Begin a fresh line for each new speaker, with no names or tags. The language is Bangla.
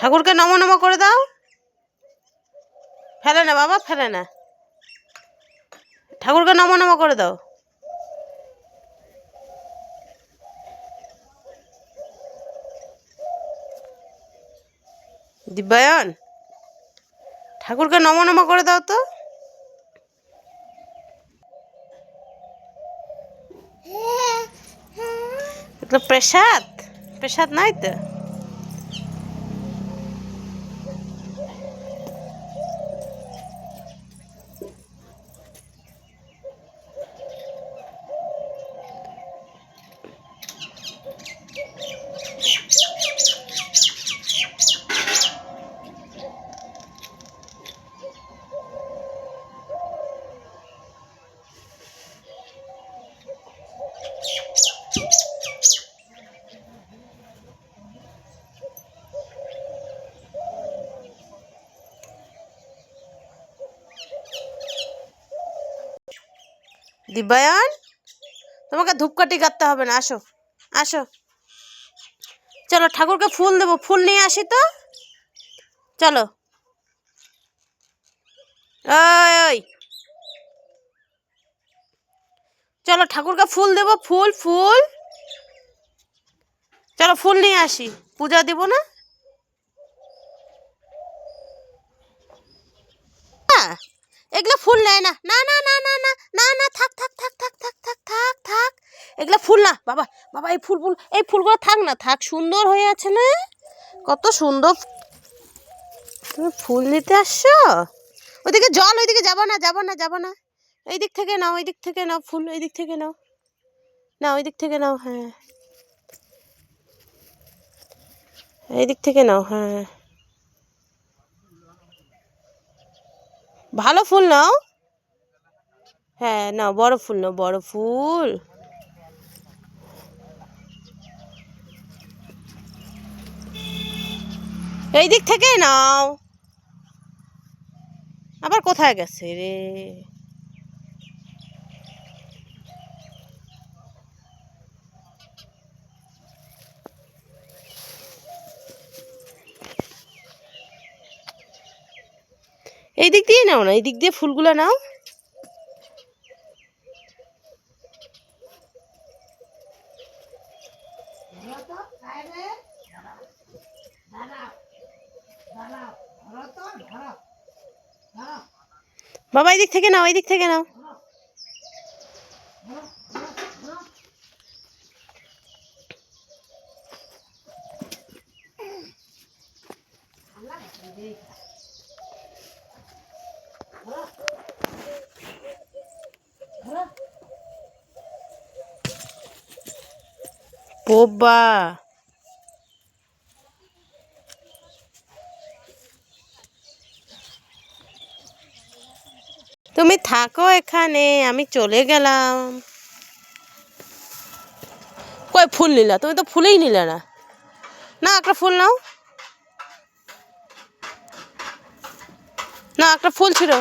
ঠাকুরকে নম নম করে দাও। ফেলে না বাবা ফেলে না। ঠাকুরকে নম নম করে দাও। দিব্যায়ন ঠাকুরকে নম নম করে দাও তো। এগুলো প্রসাদ প্রসাদ নাই তো? দিব্যায়ন তোমাকে ধূপকাঠি কাটতে হবে না আসো আসো। চলো ঠাকুরকে ফুল দেবো, ফুল নিয়ে আসি তো। চলো। ওই চলো ঠাকুরকে ফুল দেব, ফুল ফুল। চলো ফুল নিয়ে আসি, পূজা দেব না? এগুলো ফুল নেয় না না না না না না না, থাক থাক থাক থাক থাক। এগুলো ফুল না, বাবা বাবা, এই ফুল ফুল, এই ফুলগুলো থাক না, থাক, সুন্দর হয়ে আছে না? কত সুন্দর তুমি ফুল নিতে আসছো? ওইদিকে জল, ওইদিকে যাব না যাব না যাব না। এই দিক থেকে নাও ওই দিক থেকে নাও ফুল ওই দিক থেকে নাও। না ওই দিক থেকে নাও হ্যাঁ। এই দিক থেকে নাও হ্যাঁ। ভালো ফুল নাও। হ্যাঁ নাও, বড় ফুল নাও, বড় ফুল। এই দিক থেকে নাও। আবার কোথায় গেছে রে? এই দিক দিয়ে নাও না, এই দিক দিয়ে ফুলগুলো নাও। বাবা এই দিক থেকে নাও এই দিক থেকে নাও। বোবা তুমি থাকো এখানে আমি চলে গেলাম। কয় ফুল নিলা? তুমি তো ফুলেই নিলে না। না একটা ফুল নাও। না একটা ফুল ছিল।